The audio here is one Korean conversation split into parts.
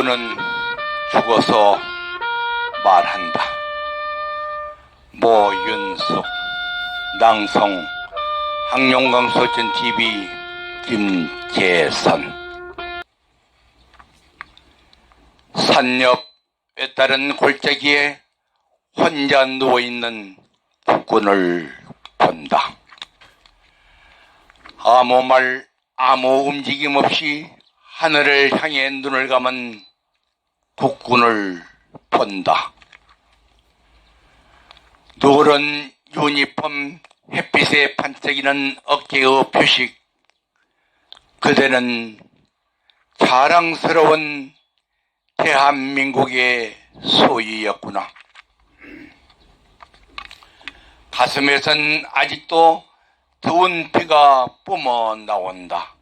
국군은 죽어서 말한다. 모윤숙, 낭성, 항룡강소전 TV 김재선. 산옆에 따른 골짜기에 혼자 누워있는 국군을 본다. 아무 말, 아무 움직임 없이 하늘을 향해 눈을 감은 국군을 본다. 노란 유니폼 햇빛에 반짝이는 어깨의 표식. 그대는 자랑스러운 대한민국의 소유였구나. 가슴에선 아직도 더운 피가 뿜어 나온다.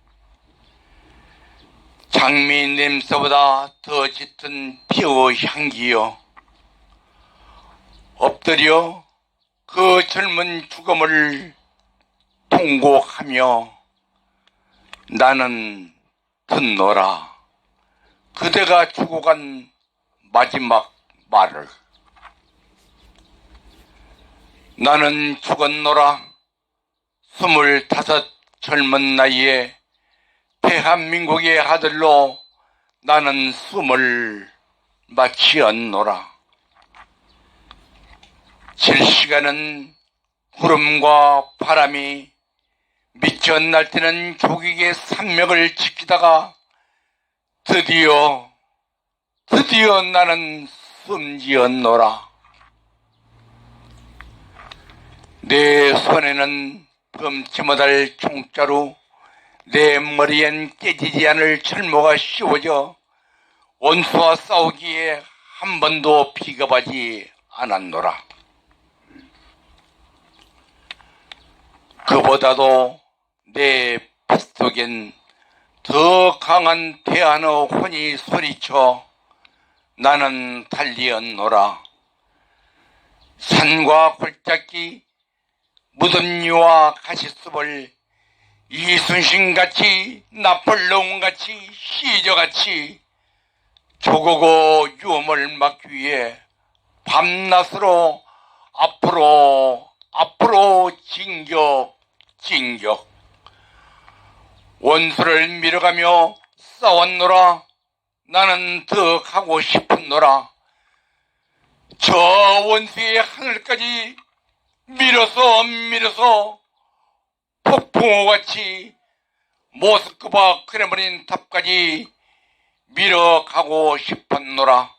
장미 냄새보다 더 짙은 피의 향기여. 엎드려 그 젊은 죽음을 통곡하며 나는 듣노라. 그대가 죽어간 마지막 말을. 나는 죽었노라. 스물다섯 젊은 나이에 대한민국의 아들로 나는 숨을 마치었노라. 질 시간은 구름과 바람이 미쳐 날뛰는 조국의 산맥을 지키다가 드디어 드디어 나는 숨지었노라. 내 손에는 범치 못할 총자루, 내 머리엔 깨지지 않을 철모가 씌워져 원수와 싸우기에 한 번도 비겁하지 않았노라. 그보다도 내 뱃속엔 더 강한 대안의 혼이 소리쳐 나는 달리었노라. 산과 골짜기, 무덤리와 가시숲을 이순신같이 나폴레옹같이 시저같이 조국의 유험을 막기 위해 밤낮으로 앞으로 앞으로 진격 진격. 원수를 밀어가며 싸웠노라. 나는 더 가고 싶었노라. 저 원수의 하늘까지 밀어서 밀어서 폭풍우같이 모스크바 크레므린 탑까지 밀어가고 싶었노라.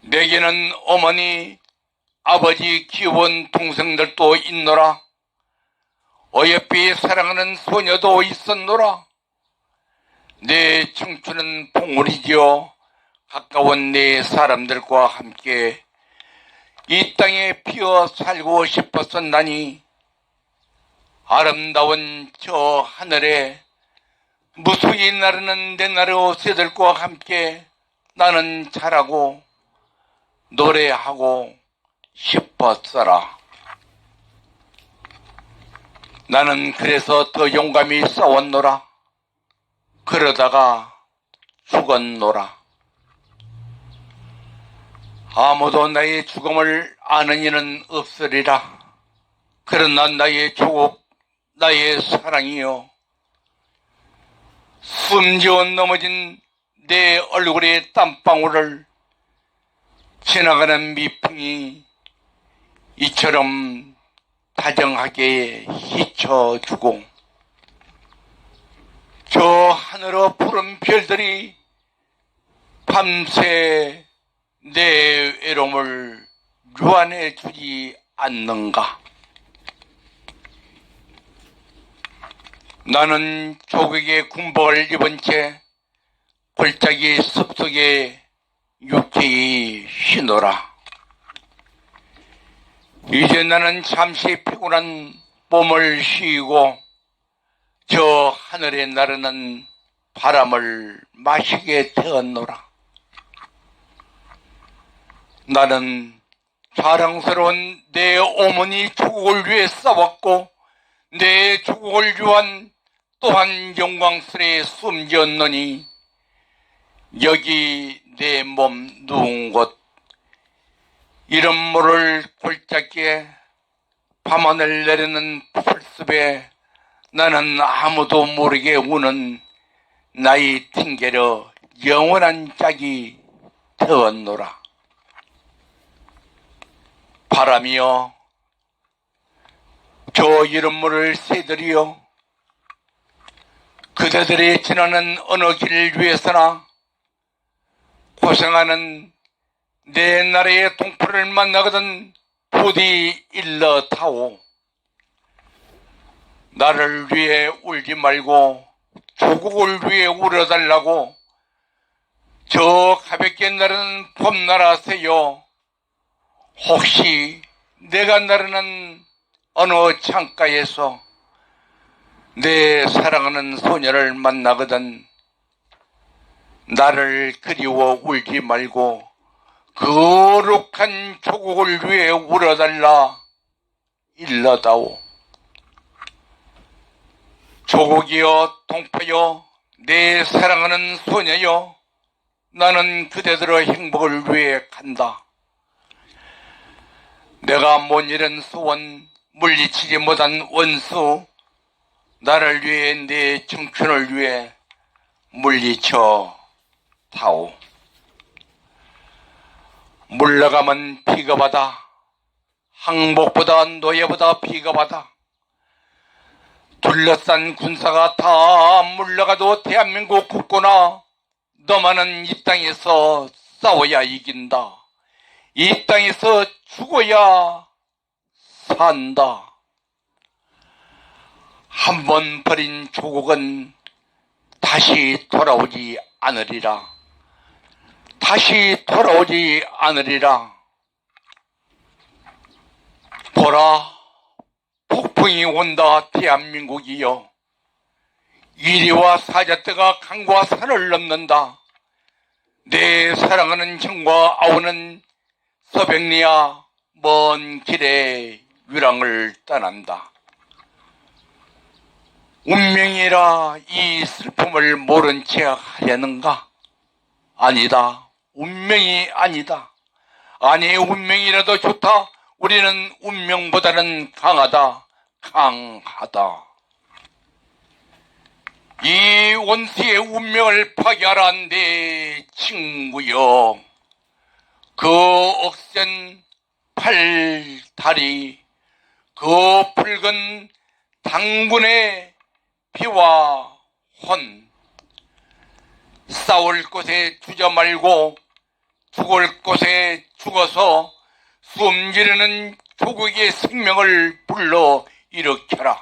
내게는 어머니, 아버지 키워본 동생들도 있노라. 어여삐 사랑하는 소녀도 있었노라. 내 청춘은 봉우리지요. 가까운 내 사람들과 함께 이 땅에 피어 살고 싶었었나니 아름다운 저 하늘에 무수히 나르는 내 나라 새들과 함께 나는 자라고 노래하고 싶었어라. 나는 그래서 더 용감히 싸웠노라. 그러다가 죽었노라. 아무도 나의 죽음을 아는 이는 없으리라. 그러나 나의 조국, 나의 사랑이요. 숨지어 넘어진 내 얼굴의 땀방울을 지나가는 미풍이 이처럼 다정하게 히쳐주고 저 하늘의 푸른 별들이 밤새 내 외로움을 유한해 주지 않는가? 나는 조국의 군복을 입은 채 골짜기 숲속에 유쾌히 쉬노라. 이제 나는 잠시 피곤한 몸을 쉬고 저 하늘에 나르는 바람을 마시게 되었노라. 나는 자랑스러운 내 어머니 조국을 위해 싸웠고 내 조국을 위한 또한 영광스레 숨졌느니 여기 내 몸 누운 곳 이름 모를 골짜기에 밤하늘 내리는 풀숲에 나는 아무도 모르게 우는 나의 튕겨려 영원한 짝이 되었노라. 바람이여, 저 이름 모를 새들이여, 그대들이 지나는 어느 길을 위해서나 고생하는 내 나라의 동포를 만나거든 부디 일러 타오. 나를 위해 울지 말고 조국을 위해 울어달라고 저 가볍게 나르는 봄나라 새요. 혹시 내가 나르는 어느 창가에서 내 사랑하는 소녀를 만나거든 나를 그리워 울지 말고 거룩한 조국을 위해 울어달라 일러다오. 조국이여 동포여 내 사랑하는 소녀여 나는 그대들의 행복을 위해 간다. 내가 못 이룬 소원 물리치지 못한 원수 나를 위해 내 청춘을 위해 물리쳐 타오. 물러가면 비겁하다. 항복보다 노예보다 비겁하다. 둘러싼 군사가 다 물러가도 대한민국 국고나 너만은 이 땅에서 싸워야 이긴다. 이 땅에서 죽어야 산다. 한 번 버린 조국은 다시 돌아오지 않으리라. 다시 돌아오지 않으리라. 보라, 폭풍이 온다, 대한민국이여. 이리와 사자떼가 강과 산을 넘는다. 내 사랑하는 형과 아우는 서백리야 먼 길에 유랑을 떠난다. 운명이라 이 슬픔을 모른 채 하려는가? 아니다. 운명이 아니다. 아니, 운명이라도 좋다. 우리는 운명보다는 강하다. 강하다. 이 원수의 운명을 파괴하라 내 친구여. 그 억센 팔, 다리, 그 붉은 당분의 피와 혼, 싸울 곳에 주저 말고 죽을 곳에 죽어서 숨지르는 조국의 생명을 불러 일으켜라.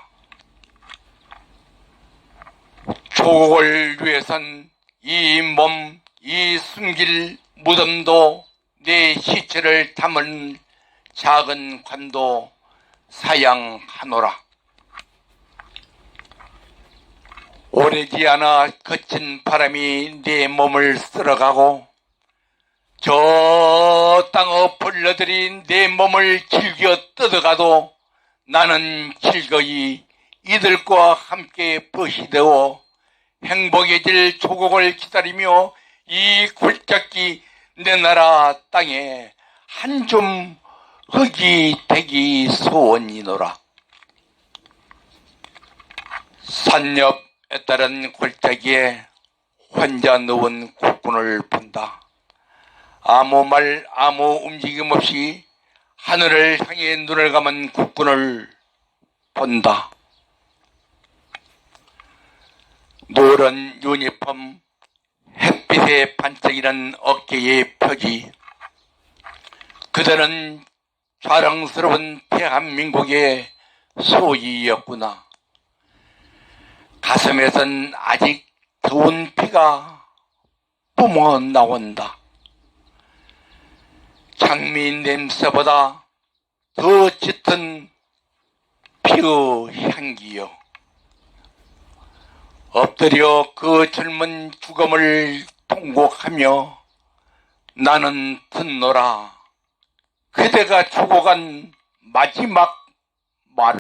조국을 위해선 이 몸, 이 숨길 무덤도 내 시체를 담은 작은 관도 사양하노라. 오래지 않아 거친 바람이 내 몸을 쓸어가고 저 땅의 벌레들이 내 몸을 즐겨 뜯어가도 나는 즐거이 이들과 함께 벗이 되어 행복해질 조국을 기다리며 이 골짜기 내 나라 땅에 한줌 흙이 되기 소원이노라. 산옆에 따른 골짜기에 혼자 누운 국군을 본다. 아무 말, 아무 움직임 없이 하늘을 향해 눈을 감은 국군을 본다. 노란 유니폼, 햇빛에 반짝이는 어깨의 표지. 그들은 자랑스러운 대한민국의 소이였구나. 가슴에선 아직 더운 피가 뿜어 나온다. 장미 냄새보다 더 짙은 피의 향기요. 엎드려 그 젊은 죽음을 통곡하며 나는 듣노라. 그대가 죽어간 마지막